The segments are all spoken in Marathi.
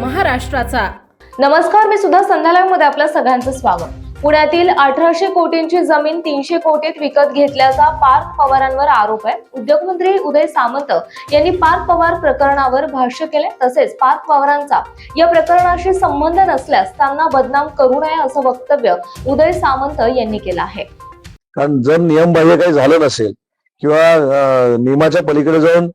महाराष्ट्राचा. नमस्कार मी सुद्धा संध्यालयमध्ये आपलं सगळ्यांचं स्वागत. पुण्यातील अठराशे कोटींची जमीन तीनशे कोटीत विकत घेतल्याचा पार्थ पवारांवर आरोप आहे. उद्योगमंत्री उदय सामंत यांनी पार्थ पवार प्रकरणावर भाष्य केले. तसेच पार्थ पवारांचा या प्रकरणाशी संबंध नसल्यास त्यांना बदनाम करू नये असं वक्तव्य उदय सामंत यांनी केलं आहे. कारण जर नियमबाह्य काही झालं नसेल किंवा नियमाच्या पलीकडे जाऊन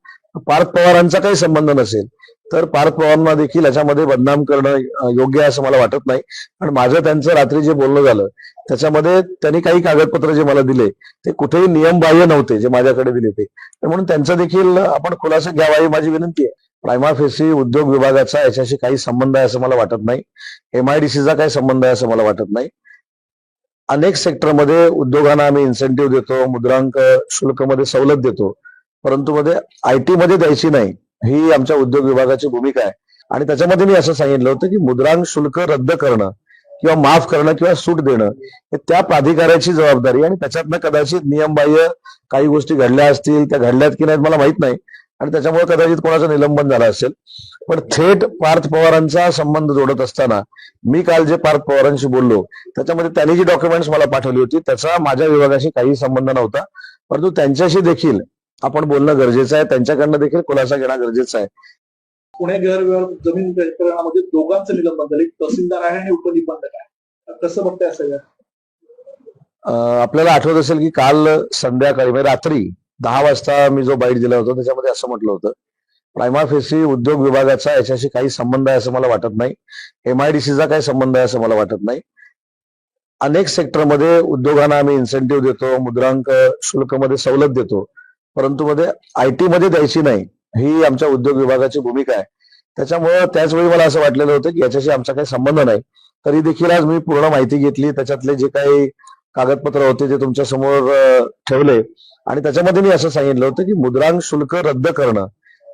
पार्थ पवारांचा काही संबंध नसेल तर पार्थ पवारांना देखील याच्यामध्ये बदनाम करणं योग्य आहे असं मला वाटत नाही. पण माझं त्यांचं रात्री जे बोलणं झालं त्याच्यामध्ये त्यांनी काही कागदपत्र जे मला दिले ते कुठेही नियमबाह्य नव्हते जे माझ्याकडे दिले ते म्हणून त्यांचा देखील आपण खुलासा घ्यावा ही माझी विनंती आहे. प्रायमा फेसी उद्योग विभागाचा याच्याशी काही संबंध आहे असं मला वाटत नाही. एमआयडीसीचा काही संबंध आहे असं मला वाटत नाही. अनेक सेक्टरमध्ये उद्योगांना आम्ही इन्सेंटिव्ह देतो मुद्रांक शुल्कमध्ये सवलत देतो. परंतु मध्ये आय टी मध्ये द्यायची नाही ही आमच्या उद्योग विभागाची भूमिका आहे. आणि त्याच्यामध्ये मी असं सांगितलं होतं की मुद्रांक शुल्क रद्द करणं किंवा माफ करणं किंवा सूट देणं हे त्या प्राधिकाऱ्याची जबाबदारी आणि त्याच्यातनं कदाचित नियमबाह्य काही गोष्टी घडल्या असतील त्या घडल्यात की नाहीत मला माहीत नाही. आणि त्याच्यामुळे कदाचित कोणाचं निलंबन झालं असेल. पण थेट पार्थ पवारांचा संबंध जोडत असताना मी काल जे पार्थ पवारांशी बोललो त्याच्यामध्ये त्यांनी जी डॉक्युमेंट्स मला पाठवली होती त्याचा माझ्या विभागाशी काही संबंध नव्हता. परंतु त्यांच्याशी देखील आपण बोलणं गरजेचं आहे. त्यांच्याकडनं देखील खुलासा घेणं गरजेचं आहे. पुणे गैरव्यवहार जमीन प्रकरणामध्ये दोघांचं निलंबन झालं. तहसीलदार आहे आणि उपनिबंधक आहे. कसं बघताय सगळं आपल्याला आठवत असेल की काल संध्याकाळी म्हणजे रात्री दहा वाजता मी जो बाईट दिला होता त्याच्यामध्ये असं म्हटलं होतं प्रायमा फेसी उद्योग विभागाचा याच्याशी काही संबंध आहे असं मला वाटत नाही. एमआयडीसीचा काही संबंध आहे असं मला वाटत नाही. अनेक सेक्टरमध्ये उद्योगांना आम्ही इन्सेंटिव्ह देतो मुद्रांक शुल्कमध्ये सवलत देतो. परंतु मध्ये आय टी मध्ये द्यायची नाही ही आमच्या उद्योग विभागाची भूमिका आहे. त्याच्यामुळं त्याच वेळी मला असं वाटलेलं होतं की याच्याशी आमचा काही संबंध नाही. तरी देखील आज मी पूर्ण माहिती घेतली त्याच्यातले जे काही कागदपत्र होते ते तुमच्यासमोर ठेवले. आणि त्याच्यामध्ये मी असं सांगितलं होतं की मुद्रांक शुल्क रद्द करणं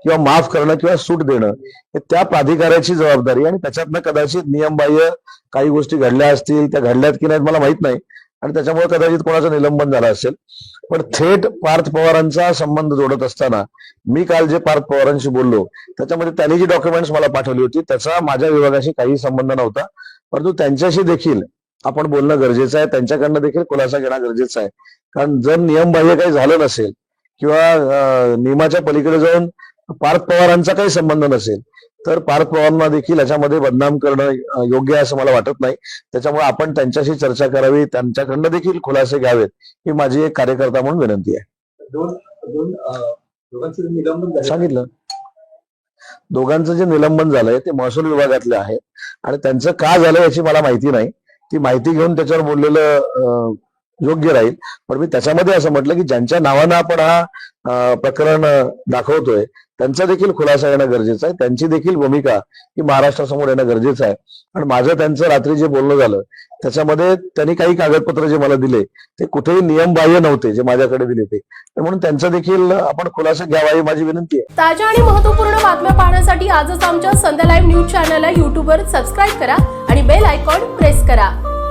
किंवा माफ करणं किंवा सूट देणं हे त्या प्राधिकाऱ्याची जबाबदारी आणि त्याच्यातनं कदाचित नियमबाह्य काही गोष्टी घडल्या असतील त्या घडल्यात की नाहीत मला माहीत नाही. आणि त्याच्यामुळे कदाचित कोणाचं निलंबन झालं असेल. पण थेट पार्थ पवारांचा संबंध जोडत असताना मी काल जे पार्थ पवारांशी बोललो त्याच्यामध्ये त्यांनी जी डॉक्युमेंट्स मला पाठवली होती त्याचा माझ्या विभागाशी काही संबंध नव्हता. परंतु त्यांच्याशी देखील आपण बोलणं गरजेचं आहे. त्यांच्याकडनं देखील खुलासा घेणं गरजेचं आहे. कारण जर नियमबाह्य काही झालं नसेल किंवा नियमाच्या पलीकडे जाऊन पार्थ पवारांचा काही संबंध नसेल तर पार्थ पवारांना देखील याच्यामध्ये बदनाम करणं योग्य आहे असं मला वाटत नाही. त्याच्यामुळे आपण त्यांच्याशी चर्चा करावी त्यांच्याकडनं देखील खुलासे घ्यावेत ही माझी एक कार्यकर्ता म्हणून विनंती आहे. सांगितलं. दोघांचं जे निलंबन झालंय ते महसूल विभागातले आहे. आणि त्यांचं का झालं याची मला माहिती नाही. ती माहिती घेऊन त्याच्यावर बोललेलं योग्य राहील. पण मी त्याच्यामध्ये असं म्हटलं की ज्यांच्या नावानं आपण हा प्रकरण दाखवतोय त्यांचा देखील खुलासा येणं गरजेचं आहे. त्यांची देखील भूमिका ही महाराष्ट्रासमोर येणं गरजेचं आहे. आणि माझं त्यांचं रात्री जे बोलणं झालं त्याच्यामध्ये त्यांनी काही कागदपत्र जे मला दिले ते कुठेही नियमबाह्य नव्हते जे माझ्याकडे दिले ते. म्हणून त्यांचा देखील आपण खुलासा घ्यावा ही माझी विनंती आहे. ताज्या आणि महत्त्वपूर्ण बातम्या पाहण्यासाठी आजच आमच्या संध्या लाईव्ह न्यूज चॅनलला युट्यूबवर सबस्क्राईब करा आणि बेल आयकॉन प्रेस करा.